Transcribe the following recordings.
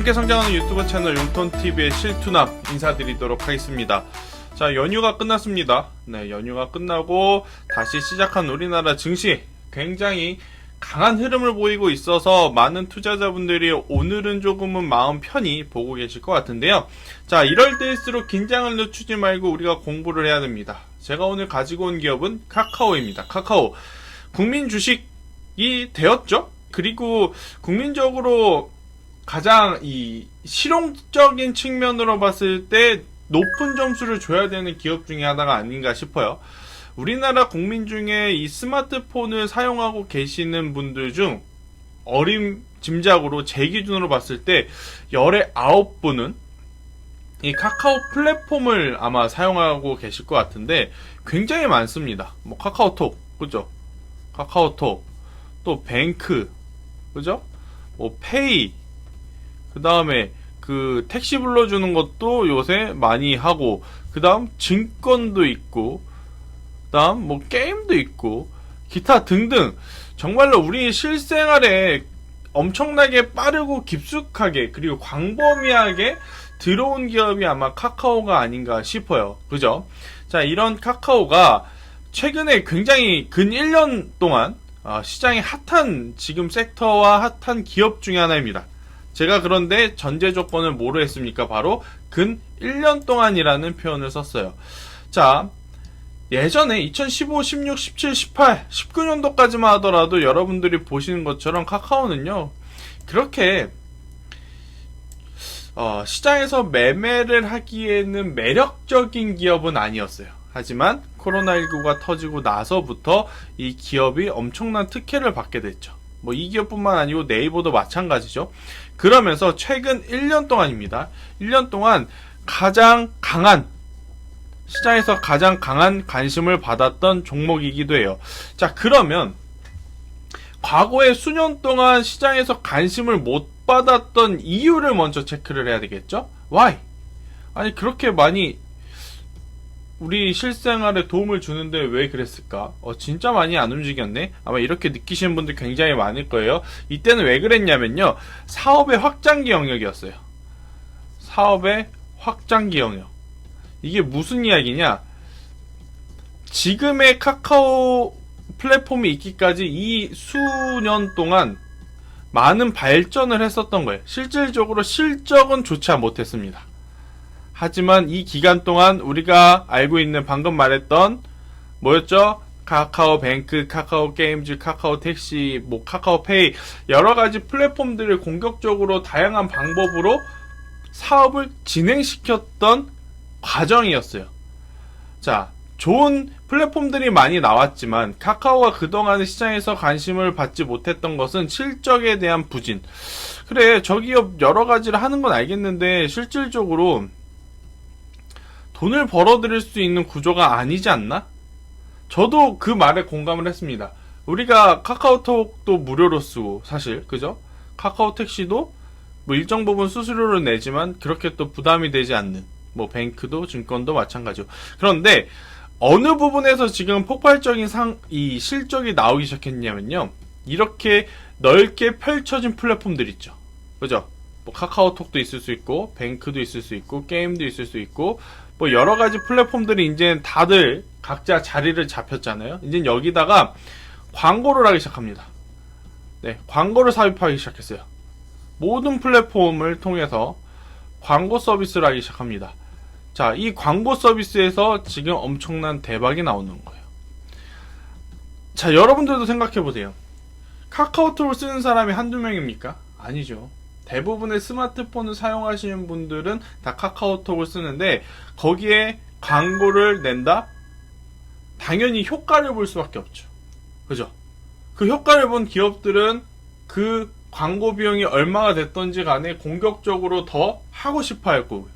함께 성장하는 유튜브 채널 용톤TV의 실투남 인사드리도록 하겠습니다. 자, 연휴가 끝났습니다. 네, 연휴가 끝나고 다시 시작한 우리나라 증시 굉장히 강한 흐름을 보이고 있어서 많은 투자자분들이 오늘은 조금은 마음 편히 보고 계실 것 같은데요. 자, 이럴 때일수록 긴장을 늦추지 말고 우리가 공부를 해야 됩니다. 제가 오늘 가지고 온 기업은 카카오입니다. 카카오. 국민 주식이 되었죠? 그리고 국민적으로 가장 이 실용적인 측면으로 봤을 때 높은 점수를 줘야 되는 기업 중에 하나가 아닌가 싶어요. 우리나라 국민 중에 이 스마트폰을 사용하고 계시는 분들 중 어림 짐작으로 제 기준으로 봤을 때 열의 아홉 분은 이 카카오 플랫폼을 아마 사용하고 계실 것 같은데 굉장히 많습니다. 뭐 카카오톡, 그죠? 카카오톡, 또 뱅크, 그죠? 뭐 페이, 그 다음에 그 택시 불러주는 것도 요새 많이 하고, 그 다음 증권도 있고, 그 다음 뭐 게임도 있고, 기타 등등. 정말로 우리 실생활에 엄청나게 빠르고 깊숙하게, 그리고 광범위하게 들어온 기업이 아마 카카오가 아닌가 싶어요. 그죠? 자, 이런 카카오가 최근에 굉장히 근 1년 동안 아, 시장이 핫한 지금 섹터와 핫한 기업 중에 하나입니다. 제가 그런데 전제 조건을 뭐로 했습니까? 바로 근 1년 동안이라는 표현을 썼어요. 자, 예전에 2015, 16, 17, 18, 19년도까지만 하더라도 여러분들이 보시는 것처럼 카카오는요, 그렇게 어, 시장에서 매매를 하기에는 매력적인 기업은 아니었어요. 하지만 코로나19가 터지고 나서부터 이 기업이 엄청난 특혜를 받게 됐죠. 뭐 이 기업뿐만 아니고 네이버도 마찬가지죠. 그러면서 최근 1년 동안입니다. 1년 동안 가장 강한 시장에서 가장 강한 관심을 받았던 종목이기도 해요. 자, 그러면 과거에 수년 동안 시장에서 관심을 못 받았던 이유를 먼저 체크를 해야 되겠죠? Why? 아니, 그렇게 많이 우리 실생활에 도움을 주는데 왜 그랬을까? 어, 진짜 많이 안 움직였네? 아마 이렇게 느끼시는 분들 굉장히 많을 거예요. 이때는 왜 그랬냐면요. 사업의 확장기 영역이었어요. 사업의 확장기 영역. 이게 무슨 이야기냐? 지금의 카카오 플랫폼이 있기까지 이 수년 동안 많은 발전을 했었던 거예요. 실질적으로 실적은 좋지 못했습니다. 하지만 이 기간 동안 우리가 알고 있는 방금 말했던 뭐였죠? 카카오 뱅크, 카카오 게임즈, 카카오 택시, 뭐 카카오 페이 여러 가지 플랫폼들을 공격적으로 다양한 방법으로 사업을 진행시켰던 과정이었어요. 자, 좋은 플랫폼들이 많이 나왔지만 카카오가 그동안의 시장에서 관심을 받지 못했던 것은 실적에 대한 부진. 그래, 저 기업 여러 가지를 하는 건 알겠는데 실질적으로 돈을 벌어들일 수 있는 구조가 아니지 않나? 저도 그 말에 공감을 했습니다. 우리가 카카오톡도 무료로 쓰고 사실 그죠? 카카오 택시도 뭐 일정 부분 수수료를 내지만 그렇게 또 부담이 되지 않는 뭐 뱅크도 증권도 마찬가지고 그런데 어느 부분에서 지금 폭발적인 상, 이 실적이 나오기 시작했냐면요. 이렇게 넓게 펼쳐진 플랫폼들 있죠. 그죠? 뭐 카카오톡도 있을 수 있고, 뱅크도 있을 수 있고, 게임도 있을 수 있고, 뭐 여러 가지 플랫폼들이 이제 다들 각자 자리를 잡혔잖아요. 이제 여기다가 광고를 하기 시작합니다. 네, 광고를 삽입하기 시작했어요. 모든 플랫폼을 통해서 광고 서비스를 하기 시작합니다. 자, 이 광고 서비스에서 지금 엄청난 대박이 나오는 거예요. 자, 여러분들도 생각해 보세요. 카카오톡을 쓰는 사람이 한두 명입니까? 아니죠. 대부분의 스마트폰을 사용하시는 분들은 다 카카오톡을 쓰는데 거기에 광고를 낸다? 당연히 효과를 볼 수밖에 없죠. 그죠? 그 효과를 본 기업들은 그 광고 비용이 얼마가 됐던지 간에 공격적으로 더 하고 싶어 할 거고요.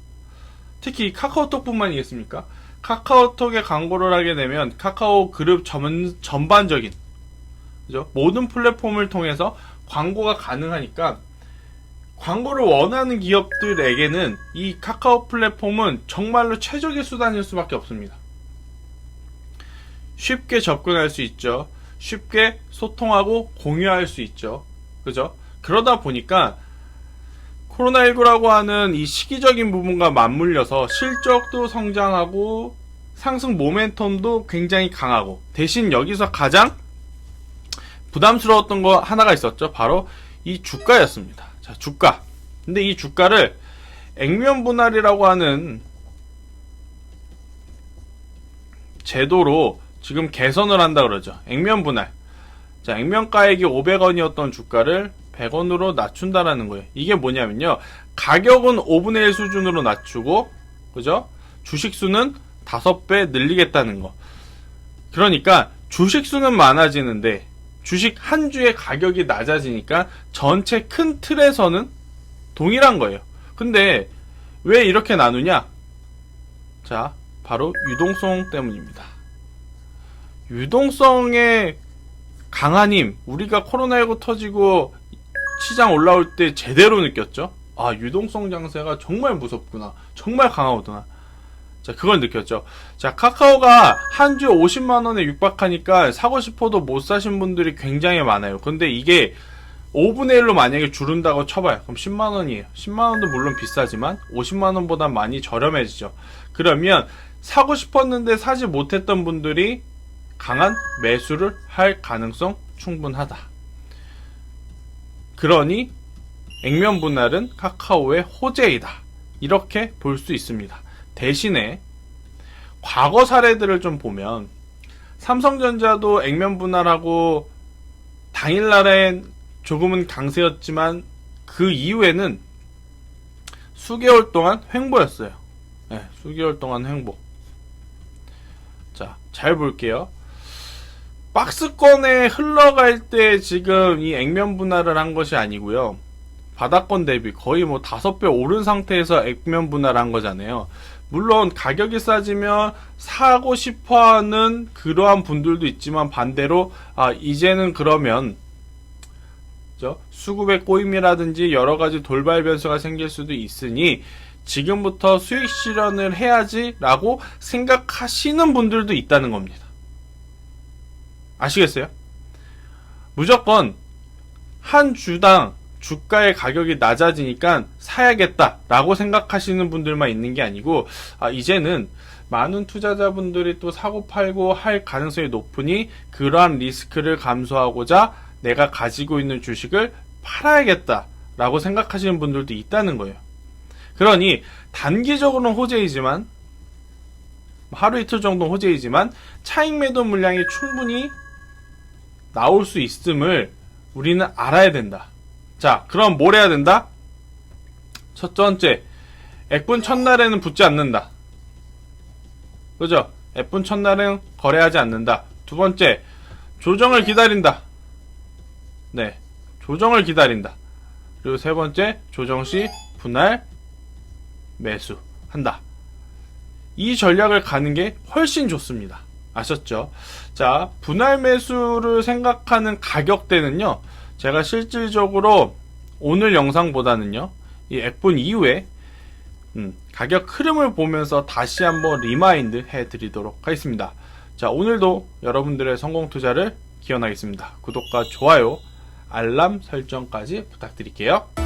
특히 카카오톡뿐만이겠습니까? 카카오톡에 광고를 하게 되면 카카오 그룹 전, 전반적인 그죠? 모든 플랫폼을 통해서 광고가 가능하니까 광고를 원하는 기업들에게는 이 카카오 플랫폼은 정말로 최적의 수단일 수밖에 없습니다. 쉽게 접근할 수 있죠. 쉽게 소통하고 공유할 수 있죠. 그죠? 그러다 보니까 코로나19라고 하는 이 시기적인 부분과 맞물려서 실적도 성장하고 상승 모멘텀도 굉장히 강하고 대신 여기서 가장 부담스러웠던 거 하나가 있었죠. 바로 이 주가였습니다. 자, 주가. 근데 이 주가를 액면 분할이라고 하는 제도로 지금 개선을 한다 그러죠. 액면 분할. 자, 액면 가액이 500원이었던 주가를 100원으로 낮춘다라는 거예요. 이게 뭐냐면요. 가격은 5분의 1 수준으로 낮추고, 그죠? 주식 수는 5배 늘리겠다는 거. 그러니까 주식 수는 많아지는데 주식 한 주의 가격이 낮아지니까 전체 큰 틀에서는 동일한 거예요. 근데 왜 이렇게 나누냐? 자, 바로 유동성 때문입니다. 유동성의 강한 힘, 우리가 코로나19 터지고 시장 올라올 때 제대로 느꼈죠? 아, 유동성 장세가 정말 무섭구나. 정말 강하구나. 자, 그걸 느꼈죠. 자, 카카오가 한 주에 50만원에 육박하니까 사고 싶어도 못 사신 분들이 굉장히 많아요. 근데 이게 5분의 1로 만약에 줄은다고 쳐봐요. 그럼 10만원이에요. 10만원도 물론 비싸지만 50만원보다 많이 저렴해지죠. 그러면 사고 싶었는데 사지 못했던 분들이 강한 매수를 할 가능성 충분하다. 그러니 액면 분할은 카카오의 호재이다. 이렇게 볼 수 있습니다. 대신에 과거 사례들을 좀 보면 삼성전자도 액면 분할하고 당일날엔 조금은 강세였지만 그 이후에는 수개월 동안 횡보였어요. 네, 수개월 동안 횡보. 자, 잘 볼게요. 박스권에 흘러갈 때 지금 이 액면 분할을 한 것이 아니고요. 바닥권 대비 거의 뭐 다섯 배 오른 상태에서 액면 분할한 거잖아요. 물론 가격이 싸지면 사고 싶어 하는 그러한 분들도 있지만 반대로 아 이제는 그러면 저 수급의 꼬임이라든지 여러 가지 돌발 변수가 생길 수도 있으니 지금부터 수익 실현을 해야지라고 생각하시는 분들도 있다는 겁니다. 아시겠어요? 무조건 한 주당 주가의 가격이 낮아지니까 사야겠다라고 생각하시는 분들만 있는 게 아니고 아, 이제는 많은 투자자분들이 또 사고 팔고 할 가능성이 높으니 그러한 리스크를 감소하고자 내가 가지고 있는 주식을 팔아야겠다라고 생각하시는 분들도 있다는 거예요. 그러니 단기적으로는 호재이지만 하루 이틀 정도 호재이지만 차익 매도 물량이 충분히 나올 수 있음을 우리는 알아야 된다. 자, 그럼 뭘 해야 된다? 첫 번째, 액분 첫날에는 붙지 않는다. 그죠? 액분 첫날은 거래하지 않는다. 두 번째, 조정을 기다린다. 네, 조정을 기다린다. 그리고 세 번째, 조정 시 분할 매수 한다. 이 전략을 가는 게 훨씬 좋습니다. 아셨죠? 자, 분할 매수를 생각하는 가격대는요, 제가 실질적으로 오늘 영상보다는요, 이 액분 이후에, 음, 가격 흐름을 보면서 다시 한번 리마인드 해 드리도록 하겠습니다. 자, 오늘도 여러분들의 성공 투자를 기원하겠습니다. 구독과 좋아요, 알람 설정까지 부탁드릴게요.